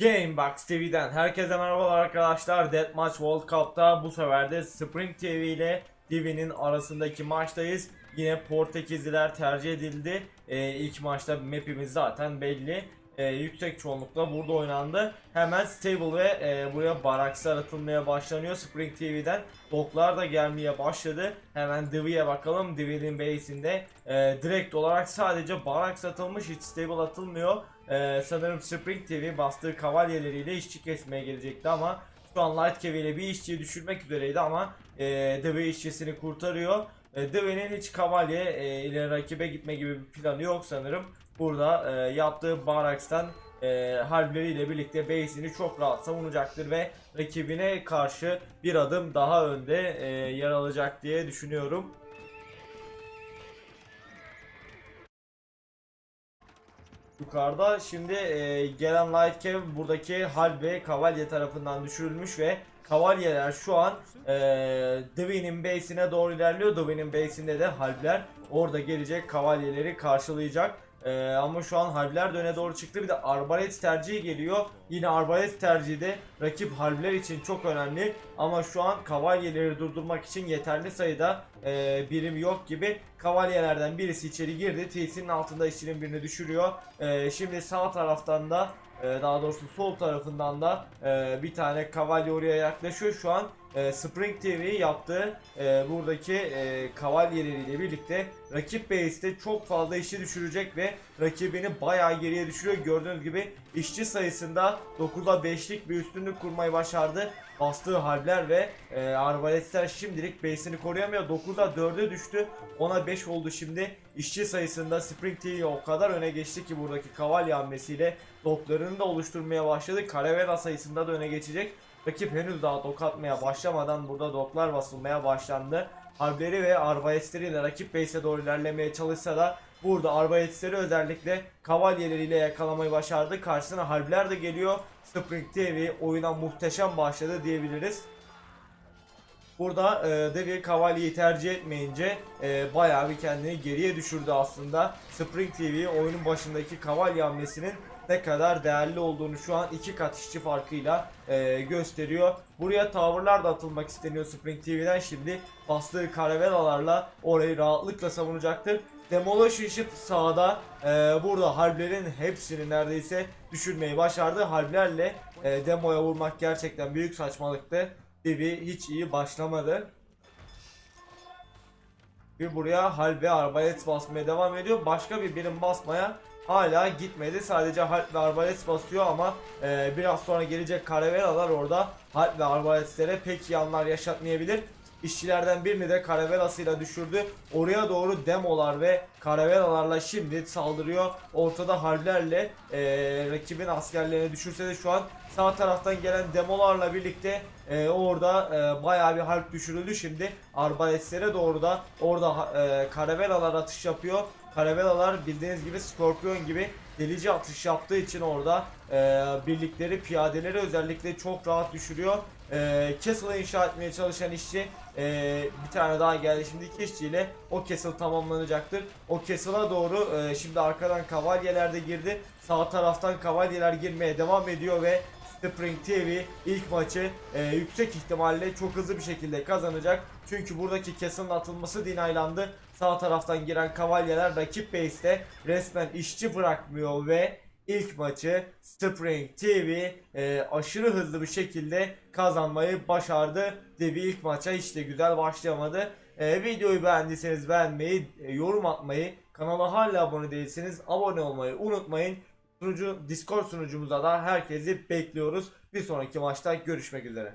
Gamebox TV'den herkese merhabalar arkadaşlar. Deathmatch World Cup'ta bu sefer de Spring TV ile Divi'nin arasındaki maçtayız. Yine Portekizliler tercih edildi. Ee, ilk maçta map'imiz zaten belli. Ee, yüksek çoğunlukla burada oynandı. Hemen Stable ve e, buraya Barakslar atılmaya başlanıyor Spring TV'den. Doklar da gelmeye başladı. Hemen Divi'ye bakalım. Divi'nin base'inde e, direkt olarak sadece Baraks atılmış. Hiç Stable atılmıyor. Ee, sanırım Spring TV bastığı kavalyeleriyle işçi kesmeye gelecekti ama şu an Light Cav ile bir işçiyi düşürmek üzereydi ama e, Deve işçisini kurtarıyor. E, Deve'nin hiç kavalye e, ile rakibe gitme gibi bir planı yok sanırım. Burada e, yaptığı Baraks'tan e, harbleriyle birlikte base'ini çok rahat savunacaktır ve rakibine karşı bir adım daha önde e, yer alacak diye düşünüyorum. Yukarıda şimdi e, gelen Light Cav buradaki Halbe Kavalye tarafından düşürülmüş ve Kavalyeler şu an e, Dwayne'in base'ine doğru ilerliyor. Dwayne'in base'inde de Halbler orada gelecek Kavalyeleri karşılayacak. E, ama şu an Halbler de öne doğru çıktı. Bir de Arbalet tercihi geliyor. Yine Arbalet tercihi de rakip Halbler için çok önemli. Ama şu an Kavalyeleri durdurmak için yeterli sayıda e, birim yok gibi. Kavalyelerden birisi içeri girdi. TC'nin altında işçinin birini düşürüyor. E, şimdi sağ taraftan da e, daha doğrusu sol tarafından da e, bir tane kavalye oraya yaklaşıyor. Şu an e, Spring TV yaptığı e, buradaki e, kavalyeleriyle birlikte rakip base'te çok fazla işçi düşürecek ve rakibini bayağı geriye düşürüyor. Gördüğünüz gibi işçi sayısında 9'a 5'lik bir üstünlük kurmayı başardı. Bastığı harpler ve e, arbaletler şimdilik base'ini koruyamıyor. 9'a 4'e düştü. 10'a 5 oldu şimdi. İşçi sayısında Spring TV o kadar öne geçti ki buradaki kavalye hamlesiyle doklarını da oluşturmaya başladı. Caravela sayısında da öne geçecek. Rakip henüz daha dok atmaya başlamadan burada doklar basılmaya başlandı. Harpleri ve arbalestleriyle rakip base'e doğru ilerlemeye çalışsa da burada arbalestleri özellikle kavalyeleriyle yakalamayı başardı. Karşısına harpler de geliyor. Spring TV oyuna muhteşem başladı diyebiliriz. Burada e, Devi Cavalier'i tercih etmeyince e, bayağı bir kendini geriye düşürdü aslında. Spring TV oyunun başındaki Cavalry hamlesinin ne kadar değerli olduğunu şu an iki kat işçi farkıyla e, gösteriyor. Buraya towerlar da atılmak isteniyor Spring TV'den şimdi bastığı karavelalarla orayı rahatlıkla savunacaktır. Demolition Ship sağda e, burada harplerin hepsini neredeyse düşürmeyi başardı. Harplerle e, demoya vurmak gerçekten büyük saçmalıktı. Divi hiç iyi başlamadı. Bir buraya halbe arbalet basmaya devam ediyor. Başka bir birim basmaya hala gitmedi. Sadece harp ve arbalet basıyor ama e, biraz sonra gelecek karavelalar orada harp ve arbaletlere pek iyi anlar yaşatmayabilir. İşçilerden birini de karavelasıyla düşürdü. Oraya doğru demolar ve karavelalarla şimdi saldırıyor. Ortada harplerle e, rakibin askerlerini düşürse de şu an sağ taraftan gelen demolarla birlikte e, orada e, bayağı bir harp düşürüldü. Şimdi arbaletlere doğru da orada e, karavelalar atış yapıyor. Karavelalar bildiğiniz gibi Scorpion gibi delici atış yaptığı için orada e, birlikleri piyadeleri özellikle çok rahat düşürüyor. E, Castle'ı inşa etmeye çalışan işçi e, bir tane daha geldi. Şimdi iki işçiyle o castle tamamlanacaktır. O castle'a doğru e, şimdi arkadan kavalyeler de girdi. Sağ taraftan kavalyeler girmeye devam ediyor ve Spring TV ilk maçı e, yüksek ihtimalle çok hızlı bir şekilde kazanacak. Çünkü buradaki castle'ın atılması dinaylandı. Sağ taraftan giren kavalyeler rakip base'te resmen işçi bırakmıyor ve ilk maçı Spring TV e, aşırı hızlı bir şekilde kazanmayı başardı. Devi ilk maça hiç de güzel başlayamadı. E, videoyu beğendiyseniz beğenmeyi, e, yorum atmayı, kanala hala abone değilseniz abone olmayı unutmayın. Sunucu Discord sunucumuza da herkesi bekliyoruz. Bir sonraki maçta görüşmek üzere.